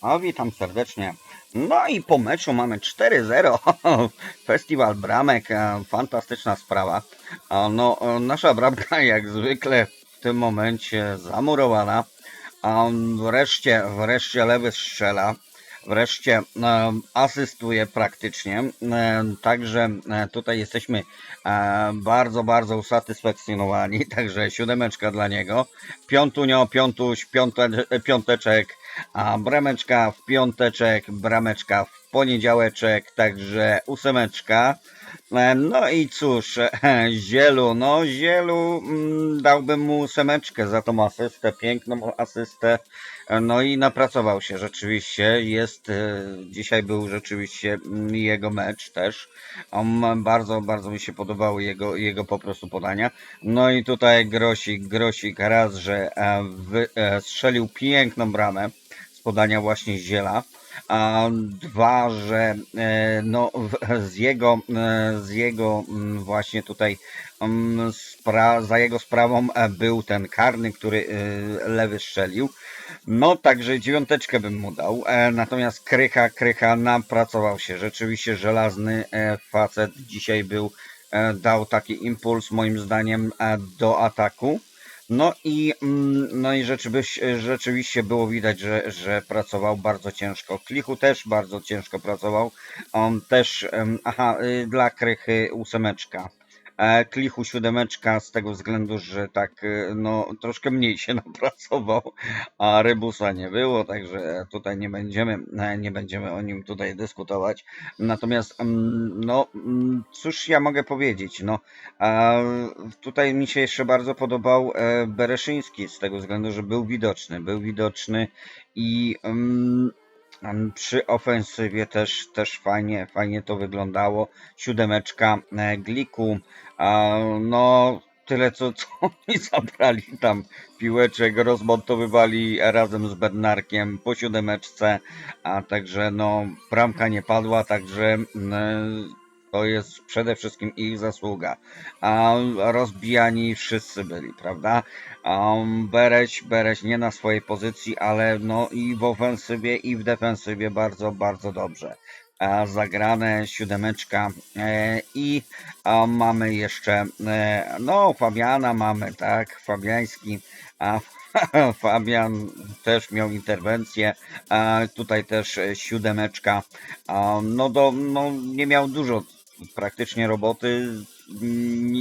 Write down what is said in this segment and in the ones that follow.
O, witam serdecznie. No i po meczu mamy 4-0. Festiwal bramek, e, fantastyczna sprawa. A No, e, nasza bramka jak zwykle w tym momencie zamurowana. A wreszcie, wreszcie lewy strzela. Wreszcie e, asystuje praktycznie. E, także e, tutaj jesteśmy e, bardzo, bardzo usatysfakcjonowani. Także siódemeczka dla niego. Piątunio, piątuś, piąte, piąteczek. A brameczka w piąteczek, brameczka w poniedziałeczek, także ósemeczka. No i cóż, Zielu, no Zielu mm, dałbym mu ósemeczkę za tą asystę, piękną asystę. No i napracował się rzeczywiście, jest, e, dzisiaj był rzeczywiście mm, jego mecz też. On, bardzo, bardzo mi się podobały jego, jego po prostu podania. No i tutaj Grosik, Grosik raz, że e, e, strzelił piękną bramę podania właśnie Ziela. A dwa, że e, no, z jego, e, z jego mm, właśnie tutaj mm, za jego sprawą e, był ten karny, który lewy strzelił. No także dziewiąteczkę bym mu dał. Natomiast Krycha, Krycha napracował się. Rzeczywiście żelazny facet dzisiaj był, dał taki impuls moim zdaniem do ataku. No i, mm, no i rzeczywiście, rzeczywiście było widać, że, że pracował bardzo ciężko. Klichu też bardzo ciężko pracował. On też, aha, y, dla Krychy ósemeczka. E, Klichu siódemeczka z tego względu, że tak y, no troszkę mniej się napracował, a Rybusa nie było, także tutaj nie będziemy, e, nie będziemy o nim tutaj dyskutować. Natomiast mm, no mm, cóż ja mogę powiedzieć, no tutaj mi się jeszcze bardzo podobał e, Bereszyński z tego względu, że był widoczny, był widoczny i mm, przy ofensywie też, też fajnie, fajnie to wyglądało. Siódemeczka e, Gliku, no tyle co, co oni zabrali tam piłeczek, rozmontowywali razem z Bednarkiem po siódemeczce, a także no bramka nie padła, także mm, to jest przede wszystkim ich zasługa. Rozbijani wszyscy byli, prawda? Um, Bereś, Bereś nie na swojej pozycji, ale no i w ofensywie i w defensywie bardzo, bardzo dobrze. Zagrane siódemeczka e, i mamy jeszcze e, no Fabiana mamy, tak, Fabiański, a Fabian też miał interwencję, tutaj też siódemeczka, no, do, no nie miał dużo praktycznie roboty,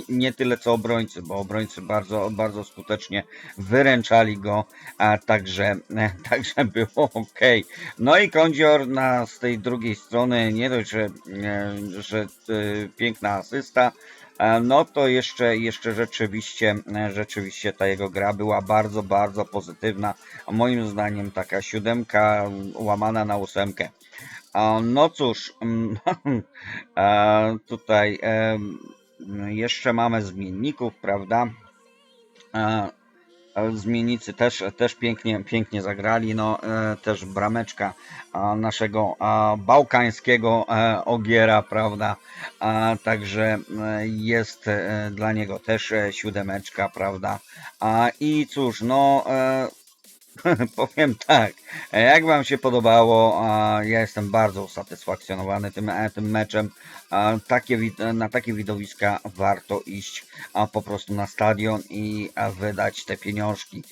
nie tyle co obrońcy, bo obrońcy bardzo, bardzo skutecznie wyręczali go, a także, także było ok. No i Kądzior na, z tej drugiej strony, nie dość, że, e, że e, piękna asysta, e, no to jeszcze, jeszcze rzeczywiście, rzeczywiście ta jego gra była bardzo, bardzo pozytywna. Moim zdaniem taka siódemka łamana na ósemkę. No cóż, mm, tutaj jeszcze mamy zmienników, prawda? Zmiennicy też, też pięknie, pięknie zagrali. No, e, też brameczka naszego bałkańskiego e, ogiera, prawda? Także e, jest dla niego też siódemeczka, prawda? I cóż, no. Powiem tak, jak Wam się podobało, ja jestem bardzo usatysfakcjonowany tym, e, tym meczem. Takie, na takie widowiska warto iść po prostu na stadion i wydać te pieniążki.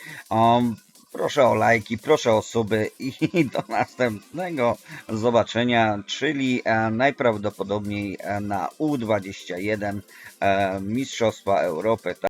Proszę o lajki, proszę o suby i do następnego zobaczenia, czyli e, najprawdopodobniej e, na U21 e, Mistrzostwa Europy.